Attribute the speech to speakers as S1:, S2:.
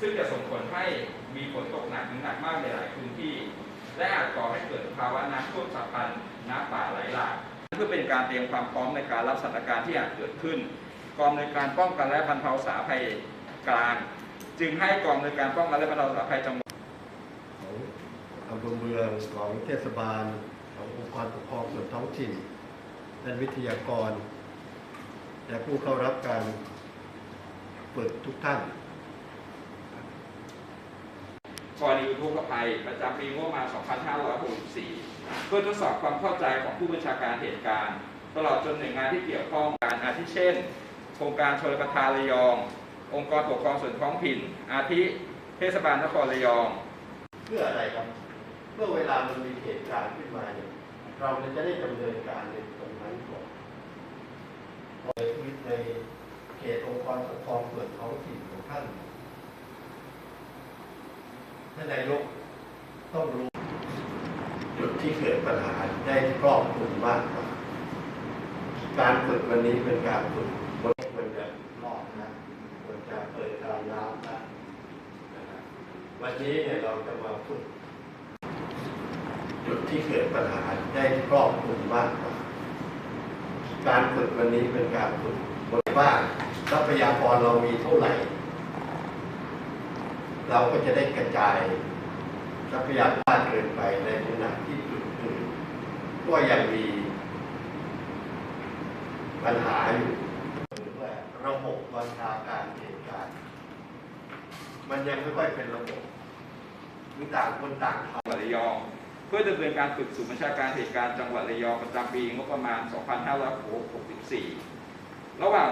S1: ซึ่งจะส่งผลให้มีฝนตกหนักถึงหนักมากในหลายพื้นที่ และอาจก่อให้เกิดภาวะน้ำท่วมฉับพลันน้ำป่าไหลหลากเพื่อเป็นการเตรียมความพร้อมในการรับสถานการณ์ที่อาจเกิดขึ้น กองในการป้องกันและบรรเทาสาภัยกลาง จึงให้กองในการป้องกันและบรรเทาสาภัยจังหวัด
S2: ของอำเภอเมืองของเทศบาลขององค์กรปกครองส่วนท้องถิ่นและวิทยากร และผู้เข้ารับการฝึกทุกท่าน
S1: กรณีอุทกภัย ประจำปีงบประมาณ 2564 เพื่อทดสอบความเข้าใจของผู้บัญชาการเหตุการณ์ ตลอดจนหน่วยงานที่เกี่ยวข้องการอาทิเช่น โครงการชลประทานระยอง องค์กรปกครองส่วนท้องถิ่น อาทิเทศบาลนครระยอง
S2: เพื่ออะไรครับ เพื่อเวลามันมีเหตุการณ์ขึ้นมาเนี่ยเราจะได้ดำเนินการในตรงนั้นก่อนในชีวิตในเขตองค์กรปกครองส่วนท้องถิ่นของท่าน ท่านนายกต้องรู้จุดที่เกิดปัญหาได้ครอบคลุมมากกว่าการฝึกวันนี้เป็นการฝึกบนควรจะรอดนะควรจะเปิดตามน้ำนะนะวันนี้เนี่ยเราจะมาฝึกจุดที่เกิดปัญหาได้ครอบคลุมมากกว่าการฝึกวันนี้เป็นการฝึกบนว่าทรัพยากรเรามีเท่าไหร่ เราก็จะได้กระจายทรัพยากรเกินไปในขณะที่จุดอื่นก็ยังมีปัญหาอยู่หรือว่าระบบบัญชาการเหตุการณ์มันยังไม่ค่อยเป็นระบบมีต่างคนต่างท
S1: จังหวัดระยอง เพื่อดำเนินการฝึกศูนย์บัญชาการเหตุการณ์จังหวัดระยองประจำปีงบประมาณ 2564 ระหว่าง